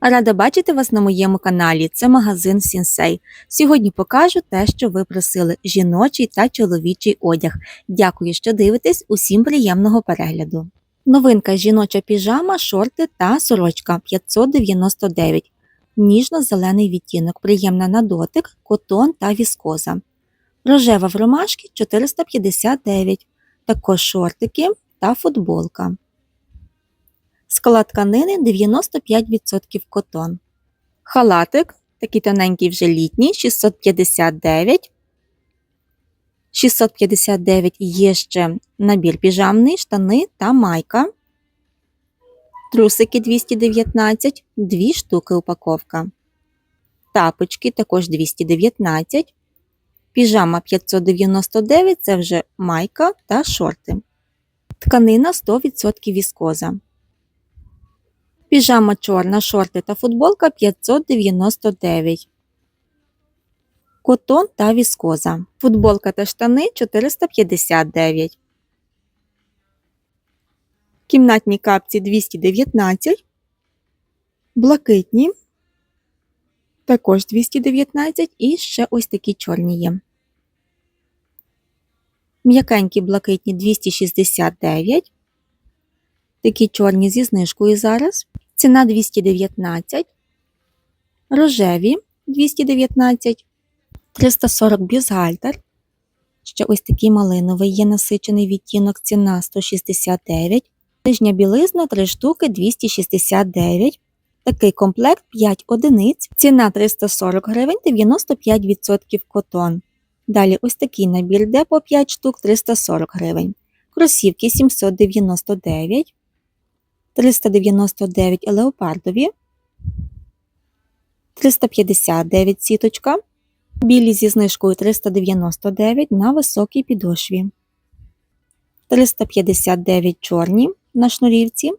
Рада бачити вас на моєму каналі. Це магазин Сінсей. Сьогодні покажу те, що ви просили: жіночий та чоловічий одяг. Дякую, що дивитесь. Усім приємного перегляду. Новинка жіноча піжама, шорти та сорочка 599. Ніжно-зелений відтінок, приємна на дотик, котон та віскоза. Рожева в ромашки 459. Також шортики та футболка. Склад тканини 95% котон. Халатик, такий тоненький вже літній, 659. 659 є ще набір піжамний, штани та майка. Трусики 219, 2 штуки упаковка. Тапочки також 219. Піжама 599 це вже майка та шорти. Тканина 100% віскоза. Піжама чорна, шорти та футболка 599. Котон та віскоза. Футболка та штани 459. Кімнатні капці 219. Блакитні. Також 219 і ще ось такі чорні є. М'якенькі блакитні 269. Такі чорні зі знижкою зараз. Ціна 219. Рожеві 219. 340 бюзгальтер. Ще ось такий малиновий є насичений відтінок. Ціна 169. Нижня білизна 3 штуки 269. Такий комплект 5 одиниць. Ціна 340 гривень 95% котон. Далі ось такий набір, де по 5 штук 340 гривень. Кросівки 799. 399 леопардові, 359 сіточка, білі зі знижкою 399 на високій підошві, 359 чорні на шнурівці,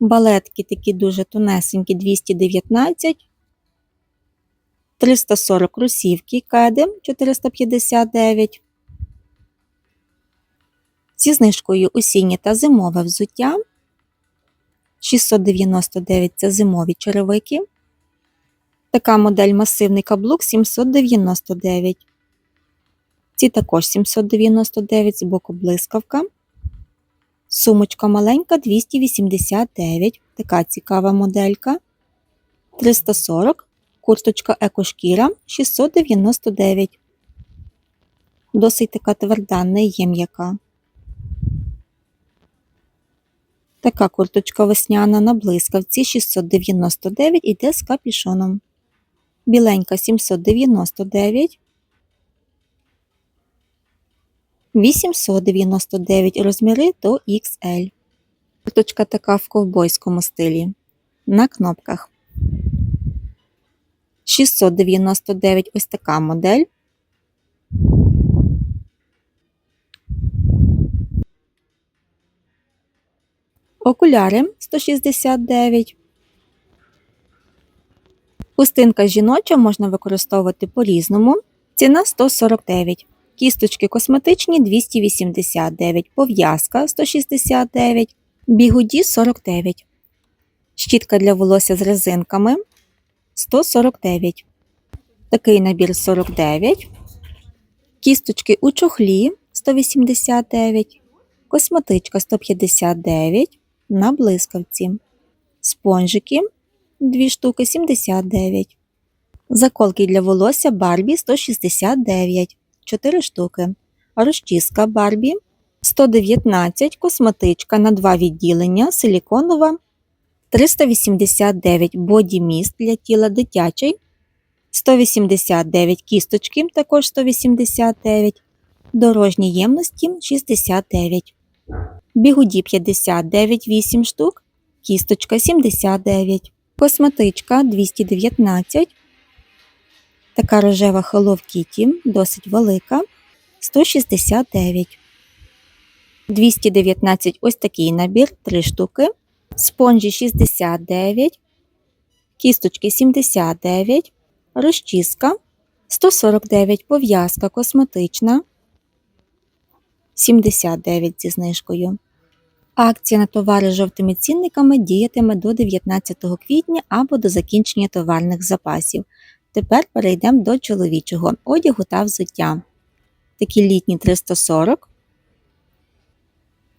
балетки такі дуже тонесенькі 219, 340 кросівки кеди 459. Зі знижкою осіннє та зимове взуття 699 це зимові черевики. Така модель масивний каблук 799. Ці також 799 з боку блискавка. Сумочка маленька 289. Така цікава моделька. 340. Курточка екошкіра 699. Досить така тверда, не є м'яка. Така курточка весняна на блискавці 699 іде з капішоном. Біленька 799. 899 розміри до XL. Курточка така в ковбойському стилі. На кнопках. 699 ось така модель. Окуляри 169. Хустинка жіноча можна використовувати по-різному. Ціна 149. Кісточки косметичні 289, пов'язка 169, бігуді 49. Щітка для волосся з резинками 149. Такий набір 49. Кісточки у чохлі 189. Косметичка 159 на блискавці. Спонжики 2 штуки 79. Заколки для волосся Барбі 169 4 штуки. Розчіска Барбі 119 косметичка на 2 відділення силіконова 389 боді міст для тіла дитячий 189 кісточки, також 189, дорожні ємності 69. Бігуді 59 8 штук, кісточка 79, косметичка 219, така рожева Hello Kitty, досить велика, 169. 219 ось такий набір, 3 штуки, спонжі 69, кісточки 79, розчіска 149, пов'язка косметична 79 зі знижкою. Акція на товари з жовтими цінниками діятиме до 19 квітня або до закінчення товарних запасів. Тепер перейдемо до чоловічого одягу та взуття. Такі літні 340,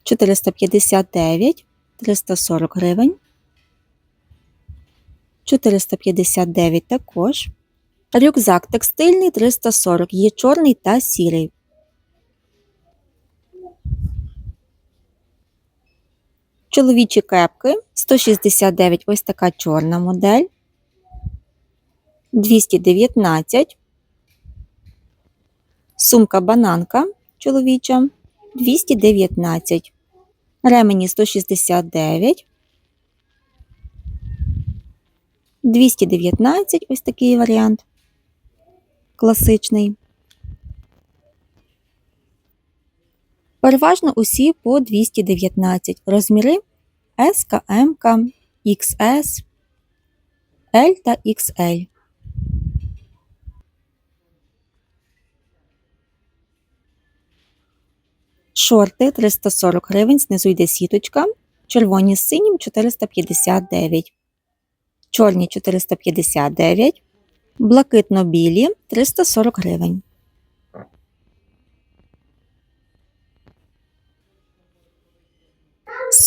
459, 340 гривень, 459 також. Рюкзак текстильний 340, є чорний та сірий. Чоловічі кепки 169, ось така чорна модель. 219. Сумка бананка чоловіча 219. Ремені 169. 219 ось такий варіант. Класичний. Переважно усі по 219 розміри S, M, XS, L та XL. Шорти 340 гривень, знизу йде сіточка. Червоні з синім 459. Чорні 459. Блакитно-білі 340 гривень.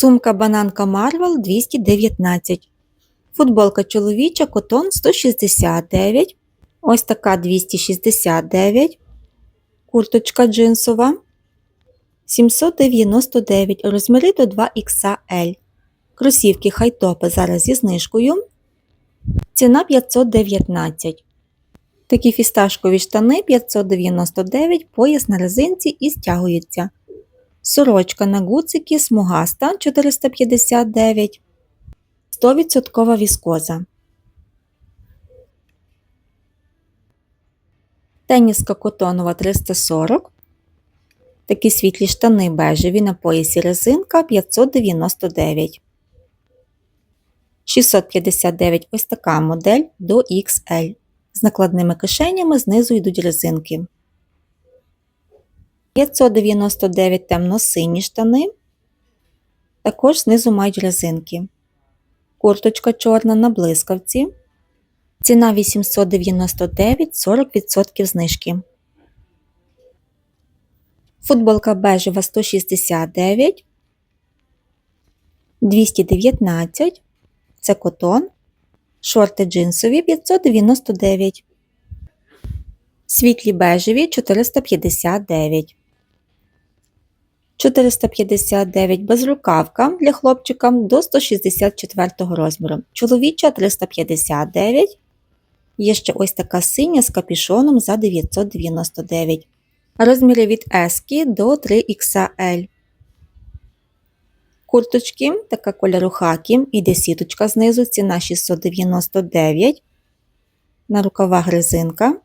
Сумка бананка Marvel 219. Футболка чоловіча котон 169. Ось така 269. Курточка джинсова 799. Розміри до 2XL. Кросівки хайтопи зараз зі знижкою. Ціна 519. Такі фісташкові штани 599, пояс на резинці і стягуються. Сорочка на гуцики смугаста 459, 100% віскоза. Теніска котонова 340. Такі світлі штани бежеві на поясі резинка 599. 659 ось така модель до XL. З накладними кишенями знизу йдуть резинки. 599 темно-сині штани. Також знизу мають резинки. Курточка чорна на блискавці. Ціна 899 40% знижки. Футболка бежева 169, 219. Це котон. Шорти джинсові 599. Світлі бежеві 459. 459 безрукавка для хлопчика до 164 розміру. Чоловіча 359. Є ще ось така синя з капішоном за 999. Розміри від S до 3XL. Курточки, така кольору хакі, іде сіточка знизу, ціна 699. На рукавах резинка.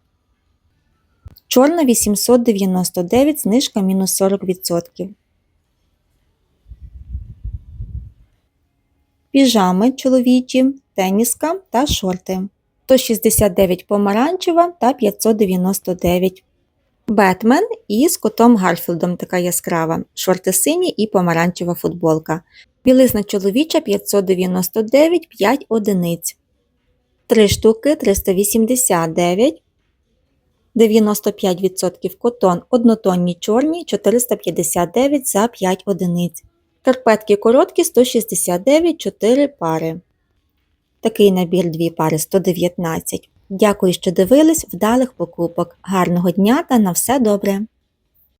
Чорна 899, знижка мінус 40%. Піжами чоловічі, теніска та шорти. 169 помаранчева та 599 Бетмен із котом Гарфілдом така яскрава. Шорти сині і помаранчева футболка. Білизна чоловіча 599 5 одиниць. 3 штуки 389. 95% котон однотонні чорні 459 за 5 одиниць. Карпетки короткі 169 4 пари. Такий набір 2 пари 119. Дякую, що дивились, вдалих покупок. Гарного дня та на все добре!